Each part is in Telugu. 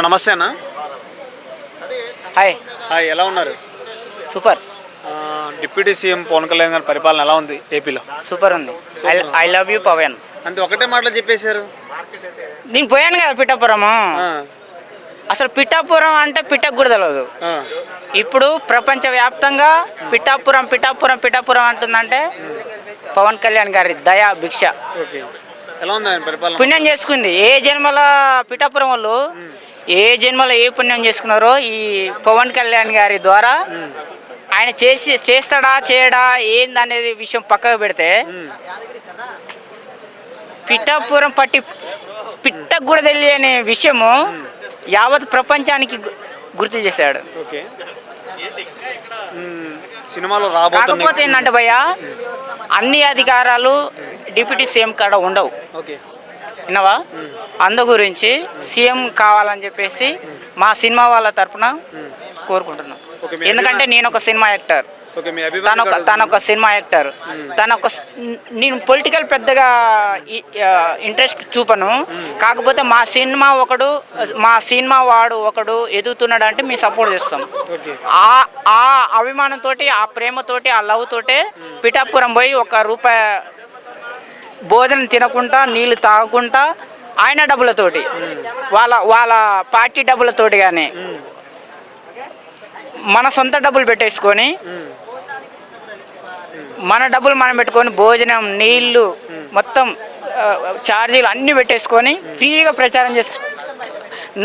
నమస్తే అన్న. హాయ్. హాయ్ ఎలా ఉన్నారు? Super. Deputy CM Pawan Kalyan గారి పరిపాలన ఎలా ఉంది ఏపీలో? సూపర్ ఉంది. I love you Pawan. అంతే ఒకటే మాటలో చెప్పేశారు. నేను పోయాను కదా పిఠాపురము. అసలు పిఠాపురం అంటే పిఠకు కూడా తెలియదు ఇప్పుడు ప్రపంచ వ్యాప్తంగా పిఠాపురం పిఠాపురం పిఠాపురం అంటుందంటే పవన్ కళ్యాణ్ గారి దయా భిక్ష. పుణ్యం చేసుకుంది. ఏ జన్మల పిఠాపురం వాళ్ళు ఏ జన్మలో ఏ పుణ్యం చేసుకున్నారో ఈ పవన్ కళ్యాణ్ గారి ద్వారా ఆయన చేసి చేస్తాడా చేయడా ఏంది అనేది విషయం పక్కకు పెడితే పిఠాపురం పట్టి పిట్టకు కూడా తెలియని విషయము యావత్ ప్రపంచానికి గుర్తు చేశాడు. సినిమాలో కాకపోతే ఏంటంటే భయ్య అన్ని అధికారాలు డిప్యూటీ సీఎం కాడ ఉండవు. విన్నావా? అందు గురించి సీఎం కావాలని చెప్పేసి మా సినిమా వాళ్ళ తరపున కోరుకుంటున్నాం. ఎందుకంటే నేను ఒక సినిమా యాక్టర్. తను ఒక తను ఒక సినిమా యాక్టర్. తను ఒక నేను పొలిటికల్ పెద్దగా ఇంట్రెస్ట్ చూపను. కాకపోతే మా సినిమా ఒకడు మా సినిమా వాడు ఒకడు ఎదుగుతున్నాడు అంటే మేము సపోర్ట్ చేస్తాం. ఆ ఆ అభిమానంతో ఆ ప్రేమతోటి ఆ లవ్ తోటే పిఠాపురం పోయి ఒక రూపాయి భోజనం తినకుండా నీళ్ళు తాగకుండా ఆయన డబ్బులతోటి. వాళ్ళ వాళ్ళ పార్టీ డబ్బులతోటి కానీ మన సొంత డబ్బులు పెట్టేసుకొని మన డబ్బులు మనం పెట్టుకొని భోజనం నీళ్ళు మొత్తం ఛార్జీలు అన్నీ పెట్టేసుకొని ఫ్రీగా ప్రచారం చేసు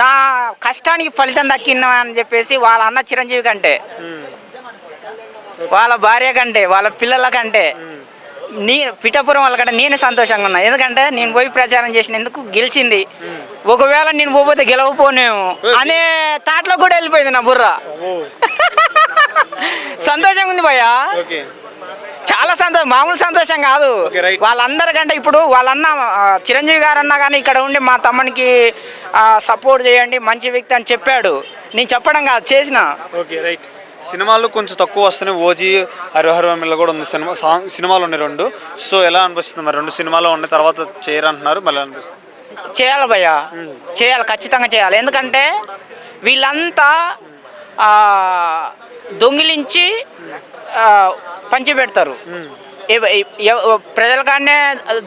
నా కష్టానికి ఫలితం దక్కిందా అని చెప్పేసి వాళ్ళ అన్న చిరంజీవి కంటే వాళ్ళ భార్య కంటే వాళ్ళ పిల్లల కంటే నీ పిఠాపురం వాళ్ళకంటే నేనే సంతోషంగా ఉన్నా. ఎందుకంటే నేను పోయి ప్రచారం చేసినందుకు గెలిచింది. ఒకవేళ నేను పోతే గెలవపోనేమో అనే తాట్లో కూడా వెళ్ళిపోయింది నా బుర్ర. సంతోషంగా ఉంది భయ్యా. చాలా సంతోషం మామూలు సంతోషం కాదు. వాళ్ళందరికంటే ఇప్పుడు వాళ్ళన్న చిరంజీవి గారు అన్నా కానీ ఇక్కడ ఉండి మా తమ్మునికి సపోర్ట్ చేయండి మంచి వ్యక్తి అని చెప్పాడు. నేను చెప్పడం కాదు చేసిన. Okay right. సినిమాలు కొంచెం తక్కువ వస్తున్నాయి ఓజీ హరిహరమిల్ల కూడా ఉంది సినిమా సాంగ్ సినిమాలు ఉన్నాయి రెండు. సో ఎలా అనిపిస్తుంది మరి? రెండు సినిమాలు ఉన్నాయి తర్వాత చేయరంటున్నారు మళ్ళీ అనిపిస్తుంది. చేయాలి భయ్యా. చేయాలి ఖచ్చితంగా చేయాలి. ఎందుకంటే వీళ్ళంతా దొంగిలించి పంచి పెడతారు ఎవ- ఎవ- ప్రజల కాడనే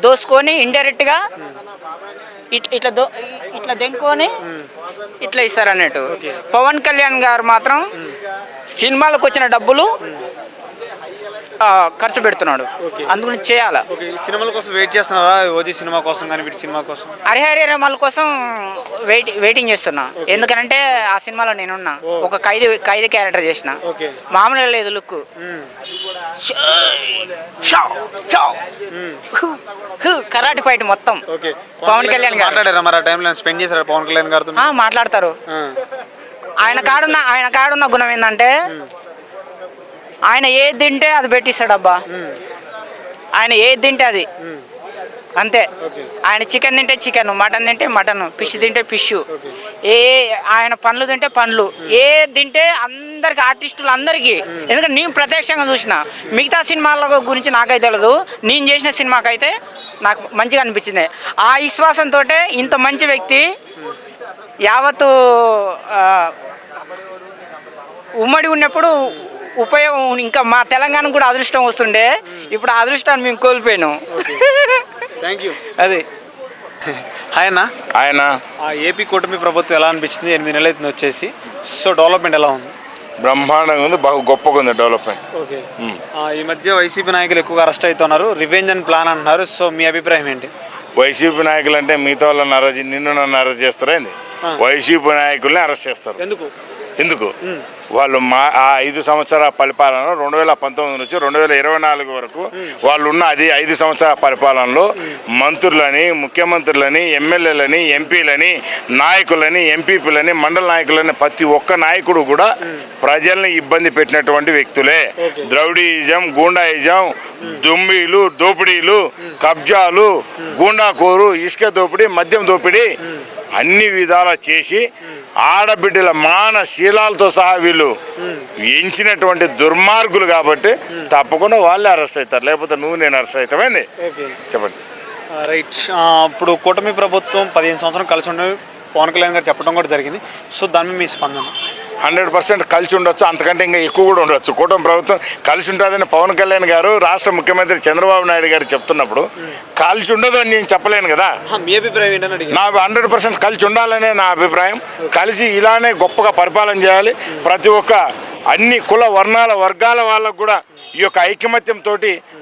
దోసుకొని ఇండైరెక్ట్గా ఇట్- ఇట్లా దో ఇట్లా దెంకొని ఇట్లా ఇస్తారు అన్నట్టు పవన్ కళ్యాణ్ గారు మాత్రం సినిమాలకు వచ్చిన డబ్బులు ఖర్చు పెడుతున్నాడు. అందుకని చేయాలి. సినిమాల కోసం వెయిట్ చేస్తున్నారా? ఓజీ సినిమా కోసం కానీ వీటి సినిమా కోసం? హరిహరి రమల్ కోసం వెయిట్ వెయిటింగ్ చేస్తున్నా. ఎందుకంటే ఆ సినిమాలో నేనున్నా. ఒక ఖైదీ ఖైదీ క్యారెక్టర్ చేసిన. మామూలుగా లేదు లుక్. కరాటి ఫైట్ మొత్తం. పవన్ కళ్యాణ్ గారు. మాట్లాడారా మరి ఆ టైంలో? స్పెండ్ చేశారా? పవన్ కళ్యాణ్ గారితో? మాట్లాడతారు. ఆయన కాడున్న ఆయన కాడున్న గుణం ఏంటంటే ఆయన ఏది తింటే అది పెట్టిస్తాడబ్బా. ఆయన ఏది తింటే అది. అంతే. ఆయన చికెన్ తింటే చికెన్ మటన్ తింటే మటన్ ఫిష్ తింటే ఫిష్. ఏ ఆయన పండ్లు తింటే పండ్లు. ఏ తింటే అందరికి ఆర్టిస్టులు అందరికీ ఎందుకంటే నేను ప్రత్యక్షంగా చూసిన మిగతా సినిమాల గురించి నాకైతే తెలియదు నేను చేసిన సినిమాకైతే నాకు మంచిగా అనిపించింది. ఆ విశ్వాసంతో ఇంత మంచి వ్యక్తి యావత్తు ఆ, ఉమ్మడి ఉన్నప్పుడు ఉపయోగం ఇంకా మా తెలంగాణ కూడా అదృష్టం వస్తుండే. ఇప్పుడు అదృష్టాన్ని మేము కోల్పోయినాం. Thank you. అది. హాయ్ అన్న. ఆయన ఆ ఏపీ కూటమి ప్రభుత్వం ఎలా అనిపించింది? ఎనిమిది నెలలు అవుతుంది వచ్చేసి. సో డెవలప్మెంట్ ఎలా ఉంది? బ్రహ్మాండంగా ఉంది బాగా గొప్పగా ఉంది డెవలప్మెంట్. ఓకే. ఆ, ఈ మధ్య వైసీపీ నాయకులు ఎక్కువగా అరెస్ట్ అవుతున్నారు. రివెంజ్ అని ప్లాన్ అంటున్నారు. సో మీ అభిప్రాయం ఏంటి? వైసీపీ నాయకులు అంటే మిగతా వాళ్ళని అరెస్ట్ నిన్ను నన్ను అరెస్ట్ చేస్తారా ఏంది. వైసీపీ నాయకుల్ని అరెస్ట్ చేస్తారు. ఎందుకు? ఎందుకు? వాళ్ళు మా ఆ ఐదు సంవత్సరాల పరిపాలన రెండు వేల పంతొమ్మిది నుంచి రెండు వేల ఇరవై నాలుగు వరకు వాళ్ళు ఉన్న అది ఐదు సంవత్సరాల పరిపాలనలో మంత్రులని ముఖ్యమంత్రులని ఎమ్మెల్యేలని ఎంపీలని నాయకులని ఎంపీపీలని మండల నాయకులని ప్రతి ఒక్క నాయకుడు కూడా ప్రజల్ని ఇబ్బంది పెట్టినటువంటి వ్యక్తులే. ద్రౌడీయిజం గూండాయిజం దుమ్మిలు దోపిడీలు కబ్జాలు గూండాకోరు ఇసుక దోపిడీ మద్యం దోపిడీ అన్ని విధాలా చేసి ఆడబిడ్డల మానశీలాలతో సహా వీళ్ళు ఎంచినటువంటి దుర్మార్గులు కాబట్టి తప్పకుండా వాళ్ళే అరెస్ట్ అవుతారు. లేకపోతే నువ్వు నేను అరెస్ట్ అవుతామైంది చెప్పండి. రైట్. ఇప్పుడు కూటమి ప్రభుత్వం పదిహేను సంవత్సరం కలిసి ఉండే పవన్ కళ్యాణ్ గారు చెప్పడం కూడా జరిగింది. సో దాని మీద మీ స్పందన? హండ్రెడ్ పర్సెంట్ కలిసి ఉండొచ్చు. అంతకంటే ఇంకా ఎక్కువ కూడా ఉండొచ్చు. కూటమి ప్రభుత్వం కలిసి ఉంటుందని పవన్ కళ్యాణ్ గారు రాష్ట్ర ముఖ్యమంత్రి చంద్రబాబు నాయుడు గారు చెప్తున్నప్పుడు కలిసి ఉండదు అని నేను చెప్పలేను కదా. ఆ, మీ అభిప్రాయం ఏంటని అడిగాను నా హండ్రెడ్ పర్సెంట్ కలిసి ఉండాలనే నా అభిప్రాయం. కలిసి ఇలానే గొప్పగా పరిపాలన చేయాలి. ప్రతి ఒక్క అన్ని కుల వర్ణాల వర్గాల వాళ్ళకు కూడా ఈ యొక్క ఐకమత్యంతో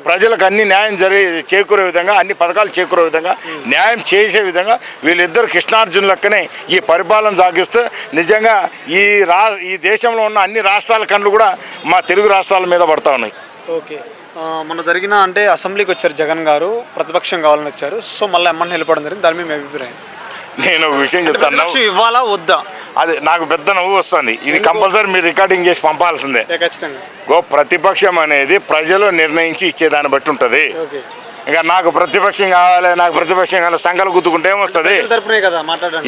ప్రజలకు అన్ని న్యాయం జరిగే చేకూరే విధంగా అన్ని పథకాలు చేకూరే విధంగా న్యాయం చేసే విధంగా వీళ్ళిద్దరు కృష్ణార్జున లెక్కనే ఈ పరిపాలన సాగిస్తే నిజంగా ఈ రా ఈ దేశంలో ఉన్న అన్ని రాష్ట్రాల కళ్ళు కూడా మా తెలుగు రాష్ట్రాల మీద పడతా ఉన్నాయి. ఓకే. ఆ, మొన్న జరిగిన అంటే అసెంబ్లీకి వచ్చారు జగన్ గారు ప్రతిపక్షం కావాలని వచ్చారు. సో మళ్ళీ ఎమ్మని వెళ్ళిపోవడం జరిగింది. దాని మీద మీ అభిప్రాయం? నేను ఒక విషయం చెప్తాను. ఇవ్వాలా వద్దా? అది నాకు పెద్ద నవ్వు వస్తుంది. ఇది కంపల్సరీ మీరు రికార్డింగ్ చేసి పంపాల్సిందే. గో ప్రతిపక్షం అనేది ప్రజలు నిర్ణయించి ఇచ్చేదాన్ని బట్టి ఉంటుంది. ఇక నాకు ప్రతిపక్షం కావాలి నాకు ప్రతిపక్షం కావాలి సంఘాలు గుద్దుకుంటే ఏమొస్తుంది?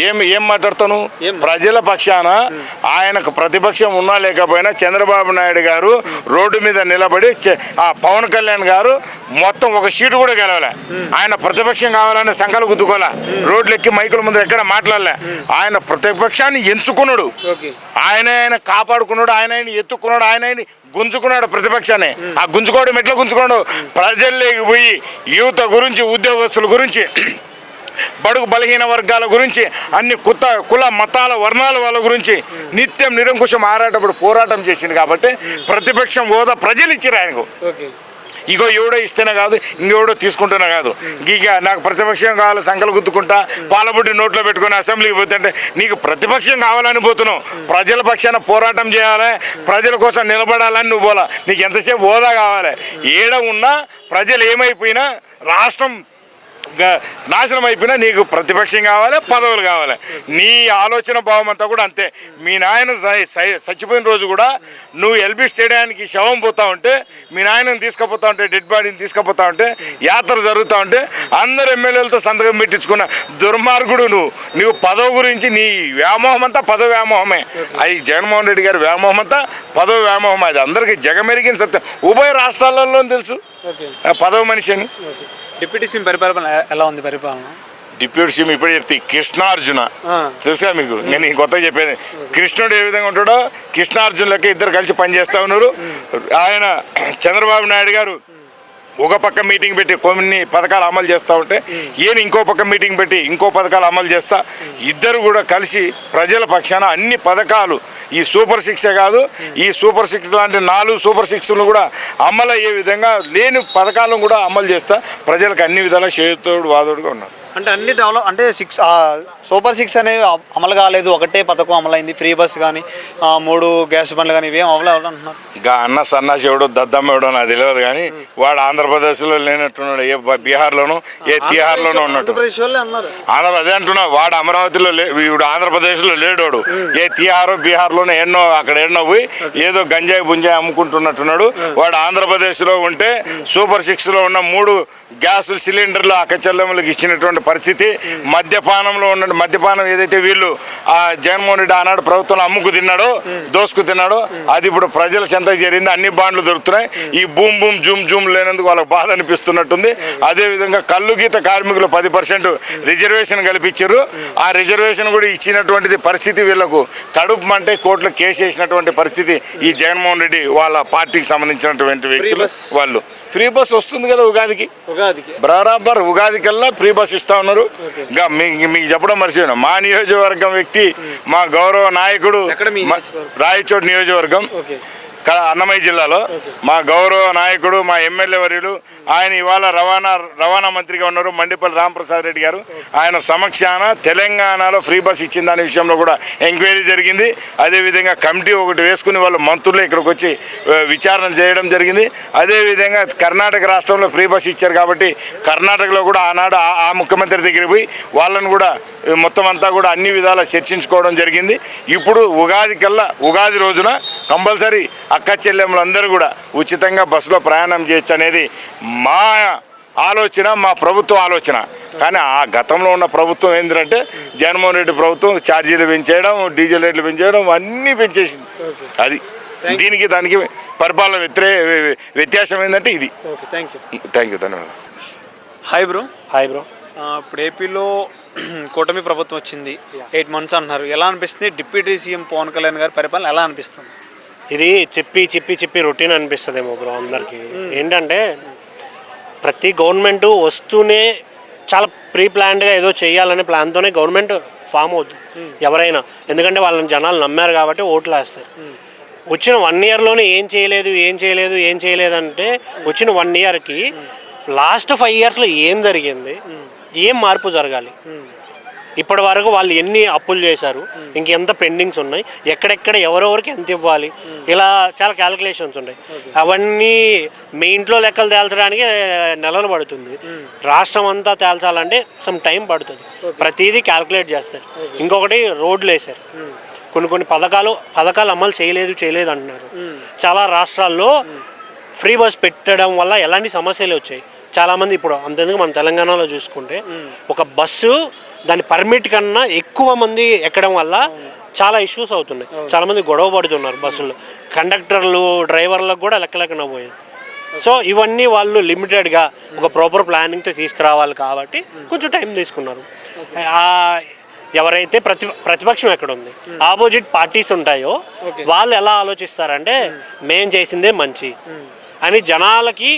ఏం ఏం మాట్లాడతాను? ప్రజల పక్షాన ఆయనకు ప్రతిపక్షం ఉన్నా లేకపోయినా చంద్రబాబు నాయుడు గారు రోడ్డు మీద నిలబడి ఆ పవన్ కళ్యాణ్ గారు మొత్తం ఒక సీటు కూడా గెలవలే. ఆయన ప్రతిపక్షం కావాలని సంఘాలు గుద్దుకోలే. రోడ్లు ఎక్కి మైకుల ముందు ఎక్కడ మాట్లాడలే. ఆయన ప్రతిపక్షాన్ని ఎంచుకున్నాడు. ఆయన ఆయన కాపాడుకున్నాడు ఆయన ఆయన ఎత్తుకున్నాడు ఆయన ఆయన గుంజుకున్నాడు ప్రతిపక్షాన్ని. ఆ గుంజుకోవడం ఎట్లా గుంజుకోడు ప్రజల్లోకి పోయి యువత గురించి ఉద్యోగస్తుల గురించి బడుగు బలహీన వర్గాల గురించి అన్ని కుత కుల మతాల వర్ణాల వాళ్ళ గురించి నిత్యం నిరంకుశం ఆరాటప్పుడు పోరాటం చేసింది కాబట్టి ప్రతిపక్షం హోదా ప్రజలు ఇచ్చారు ఆయనకు ఇగో ఎవడో ఇస్తేనే కాదు ఇంకెవడో తీసుకుంటేనే కాదు. ఇక నాకు ప్రతిపక్షం కావాలి సంకలు గుద్దుకుంటా పాలబుడ్డి నోట్లో పెట్టుకొని అసెంబ్లీకి పోతుంటే నీకు ప్రతిపక్షం కావాలని పోతున్నావు. ప్రజల పక్షాన పోరాటం చేయాలి ప్రజల కోసం నిలబడాలని నువ్వు పోలా. నీకు ఎంతసేపు హోదా కావాలి? ఏడ ఉన్నా ప్రజలు ఏమైపోయినా రాష్ట్రం నాశనం అయిపోయినా నీకు ప్రతిపక్షం కావాలి పదవులు కావాలి. నీ ఆలోచన భావం అంతా కూడా అంతే. మీ నాయన చచ్చిపోయిన రోజు కూడా నువ్వు ఎల్బీ స్టేడియానికి శవం పోతా ఉంటే మీ నాయనని తీసుకుపోతా ఉంటే డెడ్ బాడీని తీసుకుపోతా ఉంటే యాత్ర జరుగుతూ ఉంటే అందరు ఎమ్మెల్యేలతో సంతకం పెట్టించుకున్న దుర్మార్గుడు నువ్వు. నువ్వు పదవి గురించి నీ వ్యామోహం అంతా పదవి వ్యామోహమే. అది జగన్మోహన్ రెడ్డి గారి వ్యామోహం అంతా పదవి వ్యామోహం. అది అందరికీ జగమెరిగిన సత్యం. ఉభయ రాష్ట్రాలలో తెలుసు. పదవి మనిషి అని. డిప్యూటీ సీఎం పరిపాలన ఎలా ఉంది పరిపాలన? డిప్యూటీ సీఎం ఇప్పుడే చెప్తే కృష్ణార్జున. తెలుసా మీకు? నేను ఈ కొత్తగా చెప్పేది. కృష్ణుడు ఏ విధంగా ఉంటాడో కృష్ణార్జున్ లెక్క ఇద్దరు కలిసి పనిచేస్తా ఉన్నారు. ఆయన చంద్రబాబు నాయుడు గారు ఒక పక్క మీటింగ్ పెట్టి కొన్ని పథకాలు అమలు చేస్తూ ఉంటే ఈయన ఇంకో పక్క మీటింగ్ పెట్టి ఇంకో పథకాలు అమలు చేస్తా ఇద్దరు కూడా కలిసి ప్రజల పక్షాన అన్ని పథకాలు ఈ సూపర్ సిక్స్ కాదు ఈ సూపర్ సిక్స్ లాంటి నాలుగు సూపర్ సిక్స్లు కూడా అమలు అయ్యే విధంగా లేని పథకాలను కూడా అమలు చేస్తా ప్రజలకు అన్ని విధాలా చేతోడు వాదోడుగా ఉన్నారు అంటే అన్ని డెవలప్ అంటే సిక్స్ సూపర్ సిక్స్ అనేవి అమలు కాలేదు. ఒకటే పథకం అమలైంది. ఫ్రీ బస్ కానీ మూడు గ్యాస్ బండ్లు కానీ ఇవేం అమలు అవ్వలేదు అంటున్నారు? ఇంకా అన్న సన్నాసి ఎవడో దద్దమ్మ ఎవడో నాకు తెలియదు కానీ వాడు ఆంధ్రప్రదేశ్లో లేనట్టున్నాడు. ఏ బీహార్లోనూ ఏ తిహార్లోనూ ఉన్నట్టు. ఆంధ్రప్రదేశ్ అంటున్నా వాడు అమరావతిలో లే వీడు ఆంధ్రప్రదేశ్లో లేడోడు. ఏ తిహారో బీహార్లోనో ఎన్నో అక్కడ ఎన్నో పోయి ఏదో గంజాయి బుంజాయి అమ్ముకుంటున్నట్టున్నాడు. వాడు ఆంధ్రప్రదేశ్లో ఉంటే సూపర్ సిక్స్లో ఉన్న మూడు గ్యాస్ సిలిండర్లు అక్కచెల్లెములకు ఇచ్చినటువంటి పరిస్థితి. మద్యపానంలో ఉన్న మద్యపానం ఏదైతే వీళ్ళు ఆ జగన్మోహన్ రెడ్డి ఆనాడు ప్రభుత్వంలో అమ్ముకు తిన్నాడో దోసుకు తిన్నాడో అది ఇప్పుడు ప్రజల చెంతకు చేరింది. అన్ని బాండ్లు దొరుకుతున్నాయి. ఈ బూమ్ బూమ్ జూమ్ జూమ్ లేనందుకు వాళ్ళకి బాధ అనిపిస్తున్నట్టుంది. అదేవిధంగా కళ్ళు గీత కార్మికులు పది పర్సెంట్ రిజర్వేషన్ కల్పించారు. ఆ రిజర్వేషన్ కూడా ఇచ్చినటువంటిది పరిస్థితి వీళ్ళకు కడుపు మంటే కోర్టులో కేసు వేసినటువంటి పరిస్థితి ఈ జగన్మోహన్ రెడ్డి వాళ్ళ పార్టీకి సంబంధించినటువంటి వ్యక్తులు. వాళ్ళు. ఫ్రీ బస్ వస్తుంది కదా ఉగాదికి. ఉగాదికి. బరాబర్ ఉగాది కల్లా ఫ్రీ బస్ ఇస్తా ఉన్నారు. ఇంకా మీకు చెప్పడం మర్చిపోయినా. మా నియోజకవర్గం వ్యక్తి మా గౌరవ నాయకుడు? రాయచోటి నియోజకవర్గం. అన్నమయ్య జిల్లాలో మా గౌరవ నాయకుడు మా ఎమ్మెల్యే వర్యులు ఆయన ఇవాళ రవాణా రవాణా మంత్రిగా ఉన్నారు మండిపల్లి రామప్రసాద్ రెడ్డి గారు. ఆయన సమక్షాన తెలంగాణలో ఫ్రీ బస్ ఇచ్చిన దాని విషయంలో కూడా ఎంక్వైరీ జరిగింది. అదేవిధంగా కమిటీ ఒకటి వేసుకుని వాళ్ళు మంత్రులు ఇక్కడికి వచ్చి విచారణ చేయడం జరిగింది. అదేవిధంగా కర్ణాటక రాష్ట్రంలో ఫ్రీ బస్ ఇచ్చారు కాబట్టి కర్ణాటకలో కూడా ఆనాడు ఆ- ముఖ్యమంత్రి దగ్గరికి పోయి వాళ్ళని కూడా మొత్తం అంతా కూడా అన్ని విధాలా చర్చించుకోవడం జరిగింది. ఇప్పుడు ఉగాది కల్లా ఉగాది రోజున కంపల్సరీ అక్క చెల్లెములందరూ కూడా ఉచితంగా బస్సులో ప్రయాణం చేయొచ్చు అనేది మా ఆలోచన మా ప్రభుత్వ ఆలోచన. కానీ ఆ గతంలో ఉన్న ప్రభుత్వం ఏంటంటే జగన్మోహన్ రెడ్డి ప్రభుత్వం ఛార్జీలు పెంచేయడం డీజిల్ రేట్లు పెంచేయడం అన్నీ పెంచేసింది. అది దీనికి దానికి పరిపాలన వ్యతిరే వ్యత్యాసం ఏంటంటే ఇది. Okay thank you thank you ధన్యవాదాలు. హాయ్ బ్రో హాయ్ బ్రో ఇప్పుడు ఏపీలో కూటమి ప్రభుత్వం వచ్చింది. ఎయిట్ మంత్స్ అంటున్నారు. ఎలా అనిపిస్తుంది? డిప్యూటీ సీఎం పవన్ కళ్యాణ్ గారి పరిపాలన ఎలా అనిపిస్తుంది? ఇది చెప్పి చెప్పి చెప్పి రొటీన్ అనిపిస్తుందేమో బ్రో అందరికి. ఏంటంటే ప్రతి గవర్నమెంట్ వస్తూనే చాలా ప్రీ ప్లాన్డ్గా ఏదో చేయాలనే ప్లాన్తోనే గవర్నమెంట్ ఫామ్ అవుతుంది ఎవరైనా. ఎందుకంటే వాళ్ళని జనాలు నమ్మారు కాబట్టి ఓట్లు వేస్తారు వచ్చిన వన్ ఇయర్లోనే ఏం చేయలేదు ఏం చేయలేదు ఏం చేయలేదు అంటే వచ్చిన వన్ ఇయర్కి లాస్ట్ ఫైవ్ ఇయర్స్లో ఏం జరిగింది? ఏం మార్పు జరగాలి? ఇప్పటి వరకు వాళ్ళు ఎన్ని అప్పులు చేశారు? ఇంకెంత పెండింగ్స్ ఉన్నాయి? ఎక్కడెక్కడ ఎవరెవరికి ఎంత ఇవ్వాలి? ఇలా చాలా క్యాలిక్యులేషన్స్ ఉన్నాయి. అవన్నీ మీ ఇంట్లో లెక్కలు తేల్చడానికి నెలలు పడుతుంది. రాష్ట్రం అంతా తేల్చాలంటే సమ్ టైం పడుతుంది. ప్రతిదీ క్యాలిక్యులేట్ చేస్తారు. ఇంకొకటి రోడ్లు వేశారు. కొన్ని కొన్ని పథకాలు పథకాలు అమలు చేయలేదు చేయలేదు అంటున్నారు. చాలా రాష్ట్రాల్లో ఫ్రీ బస్ పెట్టడం వల్ల ఎలాంటి సమస్యలు వచ్చాయి? చాలామంది ఇప్పుడు అంతెందుకు మన తెలంగాణలో చూసుకుంటే ఒక బస్సు దాని పర్మిట్ కన్నా ఎక్కువ మంది ఎక్కడం వల్ల చాలా ఇష్యూస్ అవుతున్నాయి. చాలా మంది గొడవ పడుతున్నారు బస్సులో. కండక్టర్లు డ్రైవర్లకు కూడా లెక్క లెక్కన పోయింది సో ఇవన్నీ వాళ్ళు లిమిటెడ్గా ఒక ప్రాపర్ ప్లానింగ్తో తీసుకురావాలి కాబట్టి కొంచెం టైం తీసుకున్నారు. ఎవరైతే ప్రతి ప్రతిపక్షం ఎక్కడ ఉంది ఆపోజిట్ పార్టీస్ ఉంటాయో వాళ్ళు ఎలా ఆలోచిస్తారంటే మేం చేసిందే మంచి అని జనాలకి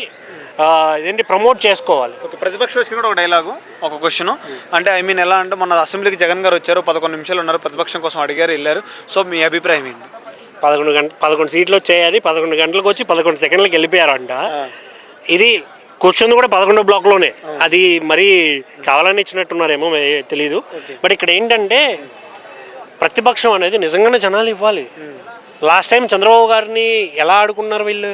ఇదేంటి ప్రమోట్ చేసుకోవాలి. ఓకే ప్రతిపక్షం వచ్చిన కూడా ఒక డైలాగు ఒక క్వశ్చన్ అంటే ఐ మీన్ ఎలా అంటే మన అసెంబ్లీకి జగన్ గారు వచ్చారు పదకొండు నిమిషాలు ఉన్నారు ప్రతిపక్షం కోసం అడిగారు వెళ్ళారు. సో మీ అభిప్రాయం ఏంటి? పదకొండు గంట పదకొండు సీట్లు వచ్చాయని పదకొండు గంటలకు వచ్చి పదకొండు సెకండ్లకు వెళ్ళిపోయారంట. ఇది కూర్చుంది కూడా పదకొండు బ్లాక్లోనే. అది మరీ కావాలని ఇచ్చినట్టున్నారేమో తెలీదు. బట్ ఇక్కడ ఏంటంటే ప్రతిపక్షం అనేది నిజంగానే జనాలు ఇవ్వాలి. లాస్ట్ టైం చంద్రబాబు గారిని ఎలా ఆడుకున్నారు వీళ్ళు?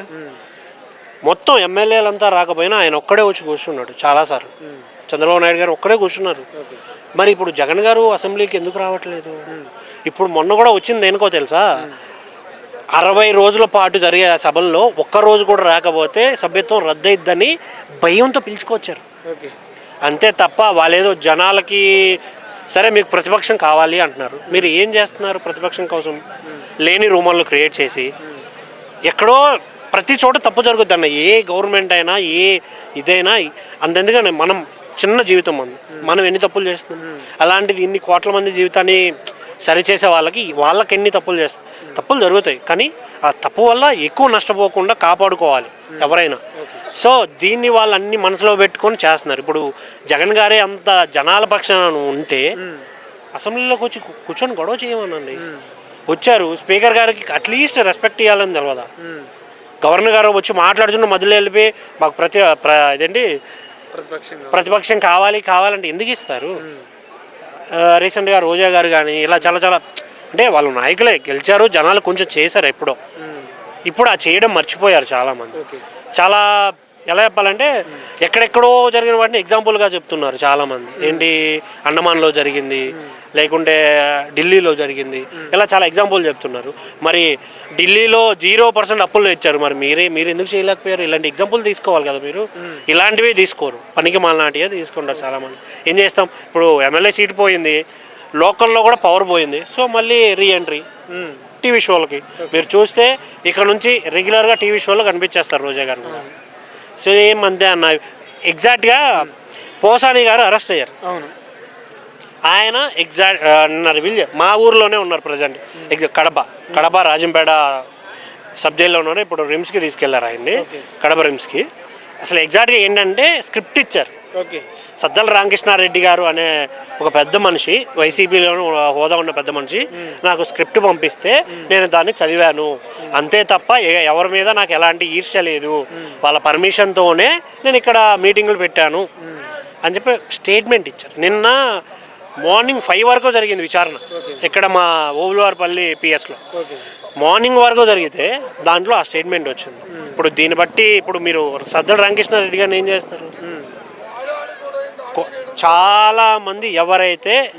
మొత్తం ఎమ్మెల్యేలంతా రాకపోయినా ఆయన ఒక్కడే వచ్చి కూర్చున్నాడు చాలాసార్లు. చంద్రబాబు నాయుడు గారు ఒక్కడే కూర్చున్నారు. మరి ఇప్పుడు జగన్ గారు అసెంబ్లీకి ఎందుకు రావట్లేదు? ఇప్పుడు మొన్న కూడా వచ్చింది దేనికో తెలుసా? అరవై రోజుల పాటు జరిగే ఆ సభల్లో ఒక్క రోజు కూడా రాకపోతే సభ్యత్వం రద్దయిద్దని భయంతో పిలుచుకొచ్చారు. అంతే తప్ప వాళ్ళేదో జనాలకి సరే మీకు ప్రతిపక్షం కావాలి అంటున్నారు. మీరు ఏం చేస్తున్నారు ప్రతిపక్షం కోసం? లేని రూమర్లు క్రియేట్ చేసి ఎక్కడో ప్రతి చోట తప్పు జరుగుద్ది అన్న ఏ గవర్నమెంట్ అయినా ఏ ఇదైనా అంతెందుకని మనం చిన్న జీవితం మంది మనం ఎన్ని తప్పులు చేస్తున్నాం? అలాంటిది ఇన్ని కోట్ల మంది జీవితాన్ని సరిచేసే వాళ్ళకి వాళ్ళకి ఎన్ని తప్పులు చేస్తాం తప్పులు జరుగుతాయి. కానీ ఆ తప్పు వల్ల ఎక్కువ నష్టపోకుండా కాపాడుకోవాలి ఎవరైనా. సో దీన్ని వాళ్ళు అన్ని మనసులో పెట్టుకొని చేస్తున్నారు. ఇప్పుడు జగన్ గారే అంత జనాల పక్షాన ఉంటే అసెంబ్లీలోకి వచ్చి కూర్చొని గొడవ చేయమనండి. వచ్చారు. స్పీకర్ గారికి అట్లీస్ట్ రెస్పెక్ట్ ఇవ్వాలని తెలియదా గవర్నర్ గారు వచ్చి మాట్లాడుతున్న మధ్యలో వెళ్ళిపోయి మాకు ప్రతి ప్ర- ఇదేంటి? ప్రతిపక్షం కావాలి. కావాలంటే ఎందుకు ఇస్తారు? రీసెంట్గా రోజా గారు కానీ ఇలా చాలా చాలా అంటే వాళ్ళు నాయకులే గెలిచారు జనాలు కొంచెం చేశారు ఎప్పుడో. ఇప్పుడు ఆ చేయడం మర్చిపోయారు చాలామంది. చాలా ఎలా చెప్పాలంటే ఎక్కడెక్కడో జరిగిన వాటిని ఎగ్జాంపుల్గా చెప్తున్నారు చాలామంది. ఏంటి? అండమాన్లో జరిగింది. లేకుంటే ఢిల్లీలో జరిగింది. ఇలా చాలా ఎగ్జాంపుల్ చెప్తున్నారు. మరి ఢిల్లీలో జీరో పర్సెంట్ అప్పులు ఇచ్చారు. మరి మీరే మీరు ఎందుకు చేయలేకపోయారు? ఇలాంటి ఎగ్జాంపుల్ తీసుకోవాలి కదా మీరు. ఇలాంటివే తీసుకోరు. పనికి మాలనాటివే తీసుకుంటారు చాలామంది. ఏం చేస్తాం? ఇప్పుడు ఎమ్మెల్యే సీట్ పోయింది. లోకల్లో కూడా పవర్ పోయింది. సో మళ్ళీ రీఎంట్రీ టీవీ షోలకి. మీరు చూస్తే ఇక్కడ నుంచి రెగ్యులర్గా టీవీ షోలో కనిపించేస్తారు రోజా గారు కూడా. సేమ్ అంతే అన్న. ఎగ్జాక్ట్గా పోసాని గారు అరెస్ట్ అయ్యారు. అవును. ఆయన ఎగ్జాక్ట్ నిన్న రివీల్ చే- మా ఊర్లోనే ఉన్నారు present. Exact Kadapa Kadapa Rajampet sub జైల్లో ఉన్నారు ఇప్పుడు రిమ్స్కి తీసుకెళ్ళారు ఆయన్ని. కడప రిమ్స్కి. అసలు ఎగ్జాక్ట్గా ఏంటంటే స్క్రిప్ట్ ఇచ్చారు. ఓకే. సజ్జల రామకృష్ణారెడ్డి గారు అనే ఒక పెద్ద మనిషి వైసీపీలో హోదా ఉన్న పెద్ద మనిషి నాకు స్క్రిప్ట్ పంపిస్తే నేను దాన్ని చదివాను. అంతే తప్ప ఎవరి మీద నాకు ఎలాంటి ఈర్ష్య లేదు. వాళ్ళ పర్మిషన్తోనే నేను ఇక్కడ మీటింగులు పెట్టాను. అని చెప్పి స్టేట్మెంట్ ఇచ్చారు. నిన్న మార్నింగ్ ఫైవ్ వరకు జరిగింది విచారణ. ఇక్కడ మా ఓబులవారిపల్లి పిఎస్లో. మార్నింగ్ వరకు జరిగితే దాంట్లో ఆ స్టేట్మెంట్ వచ్చింది. ఇప్పుడు దీన్ని బట్టి ఇప్పుడు మీరు సజ్జల రామకృష్ణారెడ్డి గారిని ఏం చేస్తారు? కొ- చాలా మంది ఎవరైతే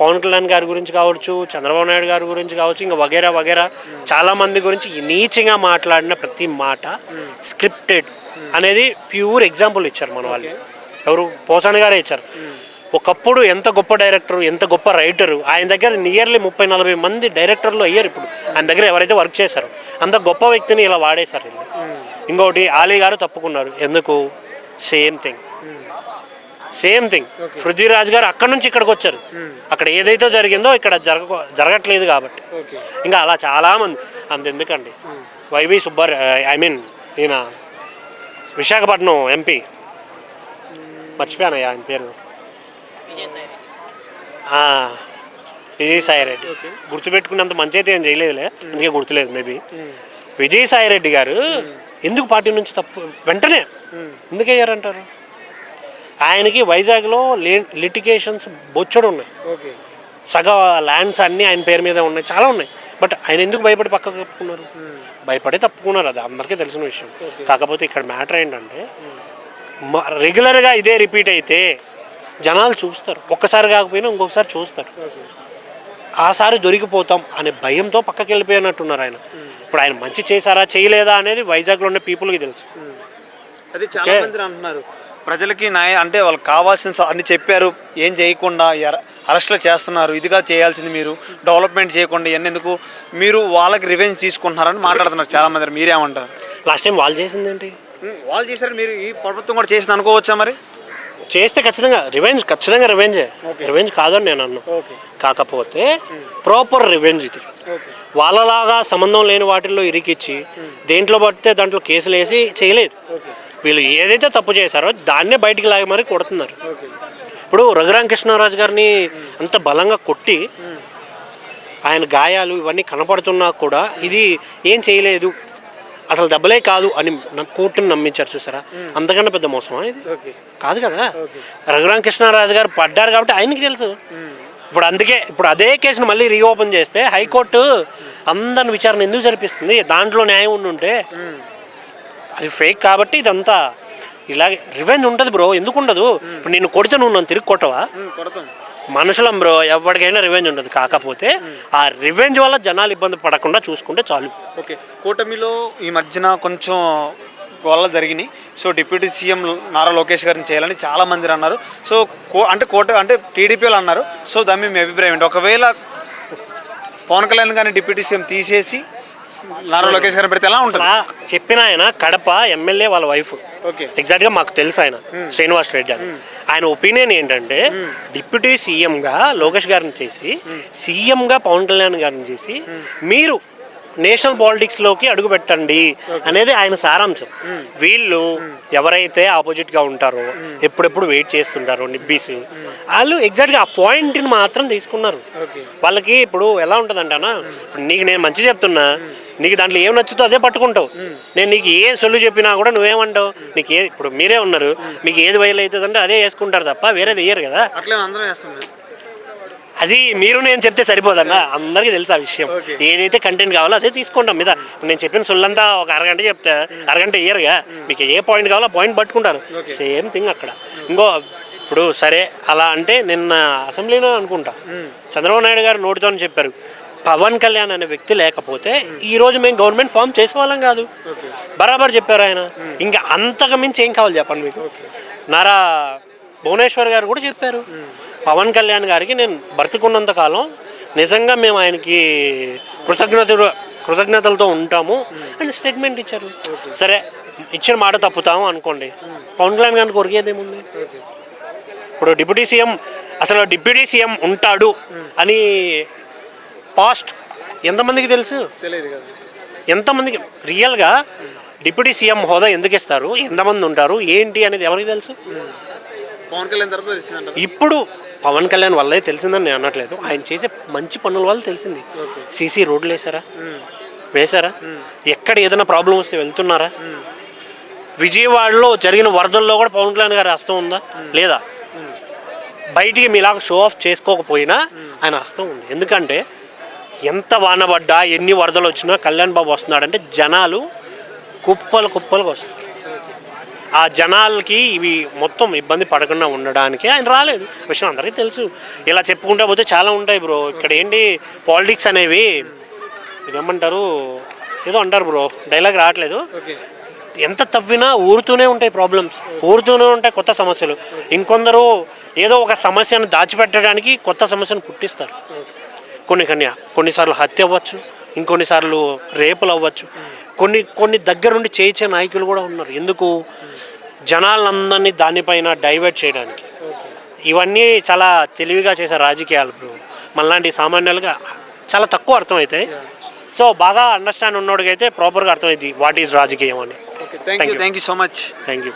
పవన్ కళ్యాణ్ గారి గురించి కావచ్చు చంద్రబాబు నాయుడు గారి గురించి కావచ్చు ఇంకా వగేరా వగేరా చాలా మంది గురించి నీచంగా మాట్లాడిన ప్రతి మాట స్క్రిప్టెడ్ అనేది ప్యూర్ ఎగ్జాంపుల్ ఇచ్చారు మన వాళ్ళు. ఎవరు పోసాని గారే ఇచ్చారు. ఒకప్పుడు ఎంత గొప్ప డైరెక్టర్ ఎంత గొప్ప రైటరు ఆయన దగ్గర నియర్లీ ముప్పై నలభై మంది డైరెక్టర్లు అయ్యారు ఇప్పుడు. ఆయన దగ్గర ఎవరైతే వర్క్ చేశారో అంత గొప్ప వ్యక్తిని ఇలా వాడేశారు ఇంకొకటి ఆలీ గారు తప్పుకున్నారు. ఎందుకు? Same thing. Same thing. Prithviraj గారు అక్కడ నుంచి ఇక్కడికి వచ్చారు. అక్కడ ఏదైతే జరిగిందో ఇక్కడ జరగ జరగట్లేదు కాబట్టి. ఇంకా అలా చాలామంది అంతెందుకండి. వైవి సుబ్బార్ ఐ మీన్ ఈయన విశాఖపట్నం ఎంపీ మర్చిపోయానయ్యా ఆయన పేరు. ఆ, విజయసాయి రెడ్డి. గుర్తుపెట్టుకున్నంత మంచి అయితే ఏం చేయలేదులే. అందుకే గుర్తులేదు మేబీ. విజయసాయి రెడ్డి గారు ఎందుకు పార్టీ నుంచి తప్పు వెంటనే ఎందుకు అయ్యారంటారు? ఆయనకి వైజాగ్లో లే లిటిగేషన్స్ బొచ్చడు ఉన్నాయి. ఓకే. సగ ల్యాండ్స్ అన్నీ ఆయన పేరు మీద ఉన్నాయి. చాలా ఉన్నాయి. బట్ ఆయన ఎందుకు భయపడి పక్కకు తప్పుకున్నారు? భయపడి తప్పుకున్నారు. అది అందరికీ తెలిసిన విషయం. కాకపోతే ఇక్కడ మ్యాటర్ ఏంటంటే రెగ్యులర్గా ఇదే రిపీట్ అయితే జనాలు చూస్తారు. ఒక్కసారి కాకపోయినా ఇంకొకసారి చూస్తారు. ఆసారి దొరికిపోతాం అనే భయంతో పక్కకి వెళ్ళిపోయినట్టున్నారు ఆయన. ఇప్పుడు ఆయన మంచి చేశారా చేయలేదా అనేది వైజాగ్లో ఉన్న పీపుల్కి తెలుసు. అది చాలా మంది అంటున్నారు. ప్రజలకి న్యాయం అంటే వాళ్ళకి కావాల్సిన అన్ని చెప్పారు. ఏం చేయకుండా అరెస్టులు చేస్తున్నారు. ఇదిగా చేయాల్సింది మీరు. డెవలప్మెంట్ చేయకుండా ఇవన్నీ ఎందుకు మీరు వాళ్ళకి రివెంజ్ తీసుకుంటున్నారని మాట్లాడుతున్నారు చాలా మంది మీరేమంటారు? లాస్ట్ టైం వాళ్ళు చేసింది ఏంటి వాళ్ళు చేశారు. మీరు ఈ ప్రభుత్వం కూడా చేసింది అనుకోవచ్చా మరి? చేస్తే ఖచ్చితంగా రివెంజ్ ఖచ్చితంగా రివెంజే. రివెంజ్ కాదని నేను అన్నా. కాకపోతే ప్రాపర్ రివెంజ్ ఇది. వాళ్ళలాగా సంబంధం లేని వాటిల్లో ఇరికిచ్చి దేంట్లో పడితే దాంట్లో కేసులు వేసి చేయలేదు వీళ్ళు ఏదైతే తప్పు చేశారో దాన్నే బయటికి లాగి మరీ కొడుతున్నారు. ఇప్పుడు రఘురామకృష్ణరాజు గారిని అంత బలంగా కొట్టి ఆయన గాయాలు ఇవన్నీ కనపడుతున్నా కూడా ఇది ఏం చేయలేదు. అసలు దెబ్బలే కాదు అని కోర్టును నమ్మించారు చూసారా? అంతకన్నా పెద్ద మోసమా ఇది? కాదు కదా? రఘురామకృష్ణరాజు గారు పడ్డారు కాబట్టి ఆయనకి తెలుసు. ఇప్పుడు అందుకే ఇప్పుడు అదే కేసును మళ్ళీ రీఓపెన్ చేస్తే హైకోర్టు అందరిని విచారణ ఎందుకు జరిపిస్తుంది? దాంట్లో న్యాయం ఉండి ఉంటే అది ఫేక్ కాబట్టి ఇదంతా ఇలాగే రివెంజ్ ఉంటుంది బ్రో ఎందుకు ఉండదు ఇప్పుడు నేను కొడితే నువ్వు నన్ను తిరిగి కొట్టవా? మనుషులం బ్రో ఎవరికైనా రివెంజ్ ఉండదు. కాకపోతే ఆ రివెంజ్ వల్ల జనాలు ఇబ్బంది పడకుండా చూసుకుంటే చాలు. ఓకే కూటమిలో ఈ మధ్యన కొంచెం గొల్ల జరిగినాయి. So deputy CM Nara Lokesh గారిని చేయాలని చాలా మంది అన్నారు. సో కో అంటే కోట అంటే టీడీపీ వాళ్ళు అన్నారు. సో దాని మీ అభిప్రాయం ఏంటి? ఒకవేళ పవన్ కళ్యాణ్ గారిని డిప్యూటీ సీఎం తీసేసి నారా లోకేష్ గారిని పెడితే ఎలా ఉంటుంది? చెప్పిన ఆయన కడప ఎమ్మెల్యే వాళ్ళ వైఫ్ ఓకే. ఎగ్జాక్ట్గా మాకు తెలుసు ఆయన శ్రీనివాస్ రెడ్డి అని. ఆయన ఒపీనియన్ ఏంటంటే డిప్యూటీ సీఎంగా లోకేష్ గారిని చేసి సీఎంగా పవన్ కళ్యాణ్ గారిని చేసి మీరు నేషనల్ పాలిటిక్స్లోకి అడుగు పెట్టండి అనేది ఆయన సారాంశం. వీళ్ళు ఎవరైతే ఆపోజిట్గా ఉంటారో ఎప్పుడెప్పుడు వెయిట్ చేస్తుంటారో నిబ్బీస్ వాళ్ళు ఎగ్జాక్ట్గా ఆ పాయింట్ని మాత్రం తీసుకున్నారు. వాళ్ళకి ఇప్పుడు ఎలా ఉంటుందంటే అన్న ఇప్పుడు నీకు నేను మంచి చెప్తున్నా నీకు దాంట్లో ఏం నచ్చుతో అదే పట్టుకుంటావు. నేను నీకు ఏ సొల్లు చెప్పినా కూడా నువ్వేమంటావు? నీకు ఏ ఇప్పుడు మీరే ఉన్నారు మీకు ఏది వైల్ అవుతుందంటే అదే వేసుకుంటారు తప్ప వేరేది వేయరు కదా. అట్లే అందరం వేస్తున్నాం అది మీరు నేను చెప్తే సరిపోదన్న. అందరికీ తెలుసు ఆ విషయం. ఏదైతే కంటెంట్ కావాలో అదే తీసుకుంటాం మీద. ఇప్పుడు నేను చెప్పిన సొల్లంతా ఒక అరగంట చెప్తే అరగంట ఇయ్యరుగా. మీకు ఏ పాయింట్ కావాలో పాయింట్ పట్టుకుంటారు. సేమ్ థింగ్ అక్కడ. ఇంకో ఇప్పుడు సరే అలా అంటే నిన్న అసెంబ్లీలో అనుకుంటా. చంద్రబాబు నాయుడు గారు నోటితో చెప్పారు. పవన్ కళ్యాణ్ అనే వ్యక్తి లేకపోతే ఈ రోజు మేము గవర్నమెంట్ ఫామ్ చేసుకోవాలం కాదు. బరాబర్ చెప్పారు ఆయన. ఇంకా అంతకు మించి ఏం కావాలి చెప్పండి మీకు? నారా భువనేశ్వర్ గారు కూడా చెప్పారు. పవన్ కళ్యాణ్ గారికి నేను బ్రతికున్నంత కాలం నిజంగా మేము ఆయనకి కృతజ్ఞతలు కృతజ్ఞతలతో ఉంటాము. అని స్టేట్మెంట్ ఇచ్చారు. సరే ఇచ్చిన మాట తప్పుతాము అనుకోండి. పవన్ కళ్యాణ్ గారికి కొరిగేదేముంది ఇప్పుడు డిప్యూటీ సీఎం అసలు డిప్యూటీ సీఎం ఉంటాడు అని పాస్ట్ ఎంతమందికి తెలుసు? ఎంతమందికి? రియల్గా డిప్యూటీ సీఎం హోదా ఎందుకు ఇస్తారు? ఎంతమంది ఉంటారు? ఏంటి అనేది ఎవరికి తెలుసు? పవన్ కళ్యాణ్ తర్వాత ఇప్పుడు పవన్ కళ్యాణ్ వల్లే తెలిసిందని నేను అనట్లేదు. ఆయన చేసే మంచి పనుల వల్ల తెలిసింది. సీసీ రోడ్లు వేసారా వేశారా? ఎక్కడ ఏదైనా ప్రాబ్లం వస్తే వెళ్తున్నారా? విజయవాడలో జరిగిన వరదల్లో కూడా పవన్ కళ్యాణ్ గారి హస్తం ఉందా? లేదా? బయటికి మీలాగా షో ఆఫ్ చేసుకోకపోయినా ఆయన హస్తం ఉంది. ఎందుకంటే ఎంత వాన పడ్డా ఎన్ని వరదలు వచ్చినా కళ్యాణ్ బాబు వస్తున్నాడంటే జనాలు కుప్పలు కుప్పలుగా వస్తారు ఆ జనాలకి ఇవి మొత్తం ఇబ్బంది పడకుండా ఉండడానికి ఆయన రాలేదు. విషయం అందరికీ తెలుసు. ఇలా చెప్పుకుంటా పోతే చాలా ఉంటాయి బ్రో. ఇక్కడ ఏంటి పాలిటిక్స్ అనేవి ఇదేమంటారు? ఏదో అంటారు బ్రో. డైలాగ్ రావట్లేదు. ఎంత తవ్వినా ఊరుతూనే ఉంటాయి ప్రాబ్లమ్స్. ఊరుతూనే ఉంటాయి కొత్త సమస్యలు. ఇంకొందరు ఏదో ఒక సమస్యను దాచిపెట్టడానికి కొత్త సమస్యను పుట్టిస్తారు. కొన్ని కొన్ని కొన్నిసార్లు హత్య అవ్వచ్చు. ఇంకొన్నిసార్లు రేపులు అవ్వచ్చు. కొన్ని కొన్ని దగ్గర నుండి చేయించే నాయకులు కూడా ఉన్నారు. ఎందుకు? జనాలందరినీ దానిపైన డైవర్ట్ చేయడానికి. ఇవన్నీ చాలా తెలివిగా చేసే రాజకీయాలు బ్రో. మళ్ళాంటి సామాన్యులుగా చాలా తక్కువ అర్థమవుతాయి. సో బాగా అండర్స్టాండ్ ఉన్నోడికైతే ప్రాపర్గా అర్థమైంది వాట్ ఈజ్ రాజకీయం అని. Thank you thank you so much thank you